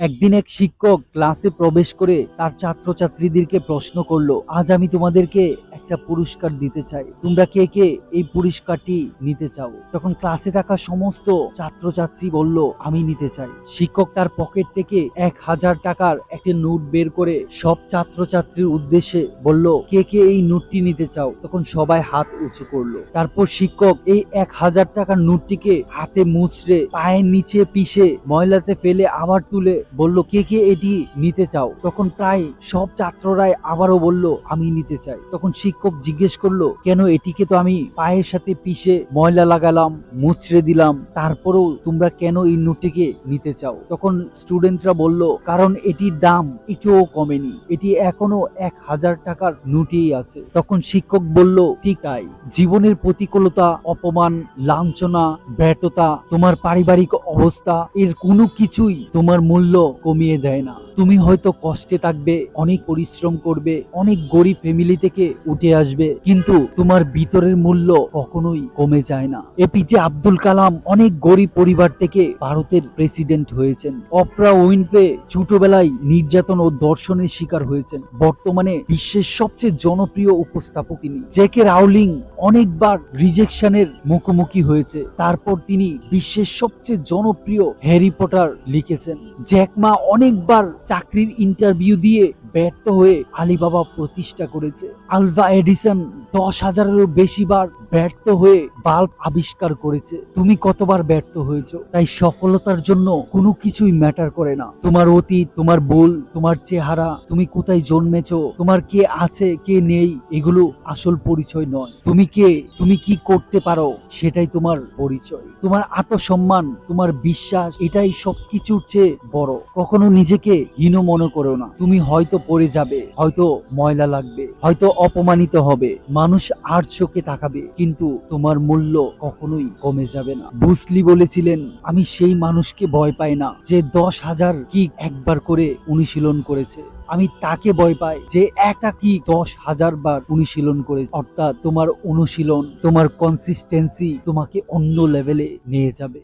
একদিন এক শিক্ষক ক্লাসে প্রবেশ করে তার ছাত্রছাত্রীদেরকে প্রশ্ন করল আজ আমি তোমাদেরকে একটা পুরস্কার দিতে চাই। তোমরা কে কে এই পুরস্কারটি নিতে চাও? তখন ক্লাসে থাকা সমস্ত ছাত্রছাত্রী বলল, আমি নিতে চাই। শিক্ষক তার পকেট থেকে এক হাজার টাকার একটি নোট বের করে সব ছাত্রছাত্রীর উদ্দেশ্যে বলল, কে কে এই নোটটি নিতে চাও? তখন সবাই হাত উঁচু করল। তারপর শিক্ষক এই এক হাজার টাকার নোটটিকে হাতে মুচড়ে পায়ের নিচে পিষে ময়লাতে ফেলে আবার তুলে বলল, কে কে এটি নিতে চাও? তখন প্রায় সব ছাত্ররাই আবারও বলল, আমি নিতে চাই। তখন শিক্ষক জিজ্ঞেস করল, কেন এটিকে তো আমি পায়ের সাথে পিষে ময়লা লাগালাম, মুচড়ে দিলাম, তারপরেও তোমরা কেন এই নোটটিকে নিতে চাও? তখন স্টুডেন্টরা বলল, কারণ এটির দাম একটুও কমেনি, এটি এখনও এক হাজার টাকার নোটেই আছে। তখন শিক্ষক বলল, ঠিক তাই, জীবনের প্রতিকূলতা, অপমান, লাঞ্ছনা, ব্যর্থতা, তোমার পারিবারিক অবস্থা, এর কোনো কিছুই তোমার মূল্য কমিয়ে দেয় না। তুমি হয়তো কষ্টে থাকবে, অনেক পরিশ্রম করবে, অনেক গরিব ফ্যামিলি থেকে উঠে আসবে, কিন্তু তোমার ভিতরের মূল্য কখনোই কমে যায় না। এপিজে আব্দুল কালাম অনেক গরিব পরিবার থেকে ভারতের প্রেসিডেন্ট হয়েছেন। অপ্রা উইনফে ছোটবেলায় নির্যাতন ও দর্শনের শিকার হয়েছেন। বর্তমানে বিশ্বের সবচেয়ে জনপ্রিয় উপস্থাপক তিনি। জেকে রাউলিং অনেকবার রিজেকশনের মুখোমুখি হয়েছে। তারপর তিনি বিশ্বের সবচেয়ে জনপ্রিয় হ্যারি পটার লিখেছেন। জ্যাকমা অনেকবার চাকরির ইন্টারভিউ দিয়ে ব্যর্থ হয়ে আলিবাবা প্রতিষ্ঠা করেছে। আলভা এডিসন দশ হাজারেরও বেশি বার ব্যর্থ হয়ে বাল্ব আবিষ্কার করেছে। তুমি কতবার ব্যর্থ হয়েছো? তাই সফলতার জন্য কোনো কিছুই ম্যাটার করে না। তোমার অতীত, তোমার ভুল, তোমার চেহারা, তুমি কোথায় জন্মেছো, তোমার কে আছে, কে নেই, এগুলো আসল পরিচয় নয়। তুমি কে, তুমি কি করতে পারো, সেটাই তোমার পরিচয়। তোমার আত্মসম্মান, তোমার বিশ্বাস, এটাই সবকিছুর চেয়ে বড়। কখনো নিজেকে হীন মনে করো না। তুমি হয়তো পড়ে যাবে, হয়তো ময়লা লাগবে, হয়তো অপমানিত হবে। মানুষ আর চোখে তাকাবে, কিন্তু তোমার মূল্য কখনোই কমে যাবে না। বুসলি বলেছিলেন, আমি সেই মানুষকে ভয় পাই না যে দশ হাজার কিক একবার করে অনুশীলন করেছে। আমি তাকে ভয় পাই যে একটা কি দশ হাজার বার অনুশীলন করে অর্থাৎ তোমার অনুশীলন, তোমার কনসিস্টেন্সি তোমাকে অন্য লেভেলে নিয়ে যাবে।